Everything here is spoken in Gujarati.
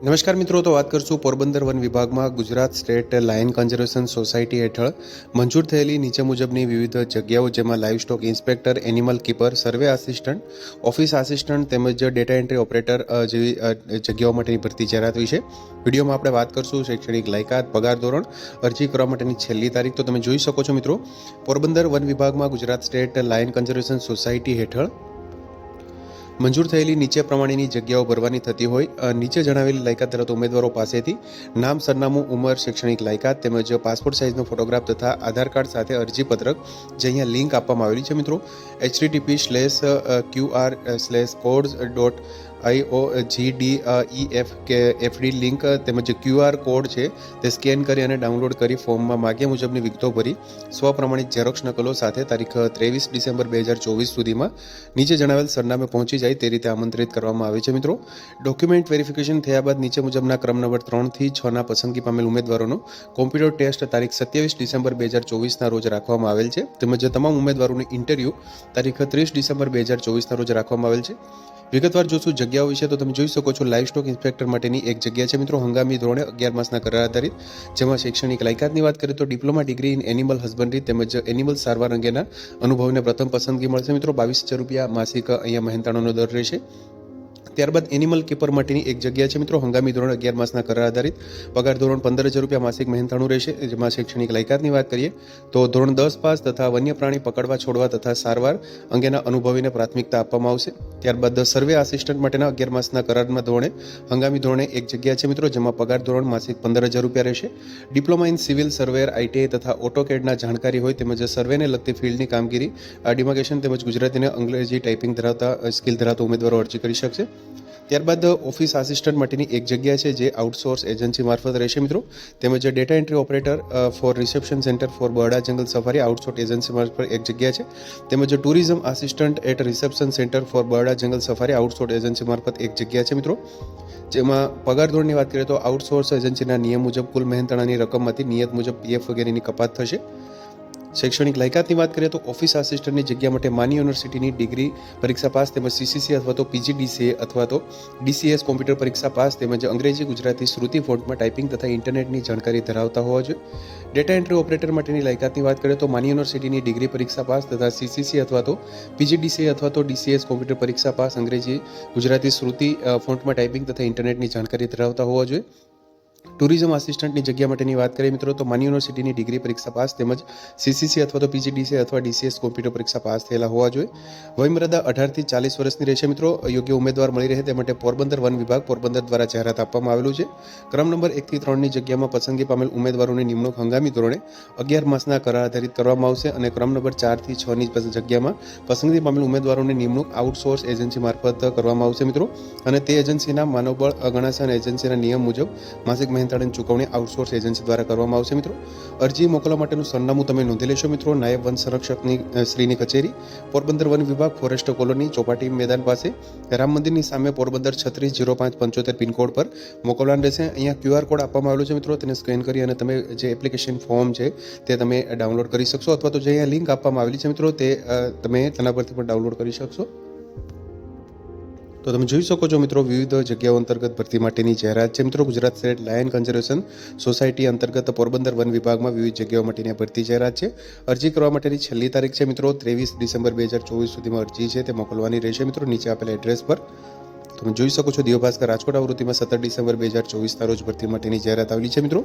નમસ્કાર મિત્રો, તો વાત કરશું પોરબંદર વન વિભાગમાં Gujarat state lion conservation society હેઠળ મંજૂર થયેલી નીચે મુજબની વિવિધ જગ્યાઓ જેમાં livestock inspector animal keeper survey assistant office assistant તેમજ ડેટા એન્ટ્રી ઓપરેટર જેવી જગ્યાઓ માટેની ભરતી જાહેરાત વિશે વિડીયોમાં આપણે વાત કરશું શૈક્ષણિક લાયકાત, પગાર ધોરણ, અરજી કરવા માટેની છેલ્લી તારીખ, તો તમે જોઈ શકો છો મિત્રો, પોરબંદર વન વિભાગમાં Gujarat state lion conservation society હેઠળ મંજૂર થયેલી નીચે પ્રમાણેની જગ્યાઓ ભરવાની થતી હોય નીચે જણાવેલી લાયકાત ધરાવતા ઉમેદવારો પાસેથી નામ, સરનામું, ઉંમર, શૈક્ષણિક લાયકાત તેમજ પાસપોર્ટ સાઇઝનો ફોટોગ્રાફ તથા આધાર કાર્ડ સાથે અરજીપત્રક જે અહીંયા લિંક આપવામાં આવેલી છે મિત્રો http slash QR slash codes dot I O G D E F K FD link તેમજ ક્યુઆર કોડ છે, તે સ્કેન કરી અને ડાઉનલોડ કરી ફોર્મમાં માગ્યા મુજબની વિગતો ભરી. સ્વપ્રમાણિત ઝેરોક્ષ નકલો સાથે તારીખ ત્રેવીસ ડિસેમ્બર બે હજાર ચોવીસ સુધીમાં નીચે જણાવેલ સરનામે પહોંચી જાય તે રીતે આમંત્રિત કરવામાં આવે છે, મિત્રો. ડોક્યુમેન્ટ વેરિફિકેશન થયા બાદ નીચે મુજબના ક્રમ નંબર ત્રણથી છના પસંદગી પામેલ ઉમેદવારોનો કોમ્પ્યુટર ટેસ્ટ તારીખ સત્યાવીસ ડિસેમ્બર બે હજાર ચોવીસના રોજ રાખવામાં આવેલ છે. તેમજ તમામ ઉમેદવારોની ઇન્ટરવ્યૂ તારીખ ત્રીસ ડિસેમ્બર બે હજાર ચોવીસના રોજ રાખવામાં આવેલ છે. વિગતવાર જોશું જગ્યાઓ વિશે તો તમે જોઈ શકો છો લાઇવ સ્ટોક ઇન્સ્પેક્ટર માટેની એક જગ્યા છે. મિત્રો, હંગામી ધોરણે અગિયાર માસના કરાર આધારિત, જેમાં શૈક્ષણિક લાયકાતની વાત કરીએ તો diploma degree in animal husbandry તેમજ એનિમલ સારવાર અંગેના અનુભવને પ્રથમ પસંદગી મળશે. મિત્રો, બાવીસ હજાર રૂપિયા માસિક અહીંયા મહેનતાણોનો દર રહેશે. ત્યારબાદ એનિમલ કીપર માટેની એક જગ્યા છે મિત્રો, હંગામી ધોરણ અગિયાર માસના કરાર આધારિત. પગાર ધોરણ પંદર હજાર રૂપિયા માસિક મહેનતાણું રહેશે, જેમાં શૈક્ષણિક લાયકાતની વાત કરીએ, તો ધોરણ દસ પાસ તથા વન્ય પ્રાણી પકડવા, છોડવા તથા સારવાર અંગેના અનુભવીને પ્રાથમિકતા આપવામાં આવશે. ત્યારબાદ સર્વે આસિસ્ટન્ટ માટેના અગિયાર માસના કરારના ધોરણે, હંગામી ધોરણે એક જગ્યા છે મિત્રો, જેમાં પગાર ધોરણ માસિક પંદર હજાર રૂપિયા રહેશે. Diploma in civil surveyor ITI તથા ઓટોકેડના જાણકારી હોય તેમજ સર્વેને લગતી ફિલ્ડની કામગીરી ડિમાગેશન તેમજ ગુજરાતીને અંગ્રેજી ટાઈપિંગ ધરાવતા સ્કિલ ધરાવતા ઉમેદવારો અરજી કરી શકશે. ત્યારબાદ ઓફિસ આસિસ્ટન્ટ માટેની એક જગ્યા છે જે આઉટસોર્સ એજન્સી મારફત રહેશે મિત્રો. તેમજ data entry operator for reception centre, for Barda jungle safari, outsource agency મારફત એક જગ્યા છે. તેમજ tourism assistant at reception centre, for Barda jungle safari, outsource agency મારફત એક જગ્યા છે મિત્રો. જેમાં પગાર ધોરણની વાત કરીએ તો આઉટસોર્સ એજન્સીના નિયમ મુજબ કુલ મહેનતાણાની રકમમાંથી નિયત મુજબ પીએફ વગેરેની કપાત થશે. શૈક્ષણિક લાયકાતની વાત કરીએ તો ઓફિસ આસિસ્ટન્ટની જગ્યા માટે માની યુનિવર્સિટીની ડિગ્રી પરીક્ષા પાસ તેમજ સીસીસી અથવા તો પીજીડીસીએ અથવા તો ડીસીએસ કોમ્પ્યુટર પરીક્ષા પાસ તેમજ અંગ્રેજી, ગુજરાતી શ્રુતિ ફોન્ટમાં ટાઈપિંગ તથા ઇન્ટરનેટની જાણકારી ધરાવતા હોવા જોઈએ. ડેટા એન્ટ્રી ઓપરેટર માટેની લાયકાતની વાત કરીએ તો માની યુનિવર્સિટીની ડિગ્રી પરીક્ષા પાસ તથા સીસીસી અથવા તો પીજીડીસીએ અથવા તો ડીસીએસ કોમ્પ્યુટર પરીક્ષા પાસ અંગ્રેજી, ગુજરાતી શ્રુતિ ફોન્ટમાં ટાઈપિંગ તથા ઇન્ટરનેટની જાણકારી ધરાવતા હોવા જોઈએ. ટુરિઝમ આસિસ્ટન્ટની જગ્યા માટેની વાત કરીએ મિત્રો, તો માની યુનિવર્સિટીની ડિગ્રી પરીક્ષા પાસ તેમજ સીસીસી અથવા તો પીજીડીસી અથવા ડીસીએસ કોમ્પ્યુટર પરીક્ષા પાસ થયેલા હોવા જોઈએ. વયમર્યાદા અઢારથી ચાલીસ વર્ષની રહેશે મિત્રો. યોગ્ય ઉમેદવાર મળી રહે તે માટે પોરબંદર વન વિભાગ પોરબંદર દ્વારા જાહેરાત આપવામાં આવેલું છે. ક્રમ નંબર એકથી ત્રણની જગ્યામાં પસંદગી પામેલ ઉમેદવારોની નિમણૂક હંગામી ધોરણે અગિયાર માસના કરાર આધારિત કરવામાં આવશે અને ક્રમ નંબર ચારથી છની જગ્યામાં પસંદગી પામેલ ઉમેદવારોની નિમણૂક આઉટસોર્સ એજન્સી મારફત કરવામાં આવશે મિત્રો. અને તે એજન્સીના માનવબળ અગણાસન એજન્સીના નિયમ મુજબ માસિક મહેનતાણાની ચૂકવણી આઉટસોર્સ એજન્સી દ્વારા કરવામાં આવશે મિત્રો. અરજી મોકલવા માટેનું સરનામું તમે નોંધી લેશો મિત્રો. નાયબ વન સંરક્ષકની શ્રીની કચેરી, પોરબંદર વન વિભાગ, ફોરેસ્ટ કોલોની, ચોપાટી મેદાન પાસે. રામ મંદિરની સામે પોરબંદર છત્રીસ જીરો પાંચ પંચોતેર પિનકોડ પર મોકલવાનું રહેશે. અહીંયા ક્યુઆર કોડ આપવામાં આવેલો છે મિત્રો. તેને સ્કેન કરી અને તમે જે એપ્લિકેશન ફોર્મ છે તે તમે ડાઉનલોડ કરી શકશો અથવા તો જે અહીંયા લિંક આપવામાં આવેલી છે મિત્રો તે તમે તેના પરથી પણ ડાઉનલોડ કરી શકશો. તો તમે જોઈ શકો છો મિત્રો વિવિધ જગ્યાઓ અંતર્ગત ભરતી માટેની જાહેરાત છે. મિત્રો Gujarat state lion conservation society અંતર્ગત પોરબંદર વન વિભાગમાં વિવિધ જગ્યાઓ માટેની ભરતી જાહેરાત છે. અરજી કરવા માટેની છેલ્લી તારીખ છે મિત્રો, ત્રેવીસ ડિસેમ્બર બે હજાર ચોવીસ સુધીમાં અરજી છે. તે મોકલવાની રહેશે મિત્રો, નીચે આપેલા એડ્રેસ પર. તમે જોઈ શકો છો દિવ્યભાસ્કર રાજકોટ આવૃત્તિમાં સત્તર ડિસેમ્બર બે હજાર ચોવીસના રોજ ભરતી માટેની જાહેરાત આવેલી છે મિત્રો.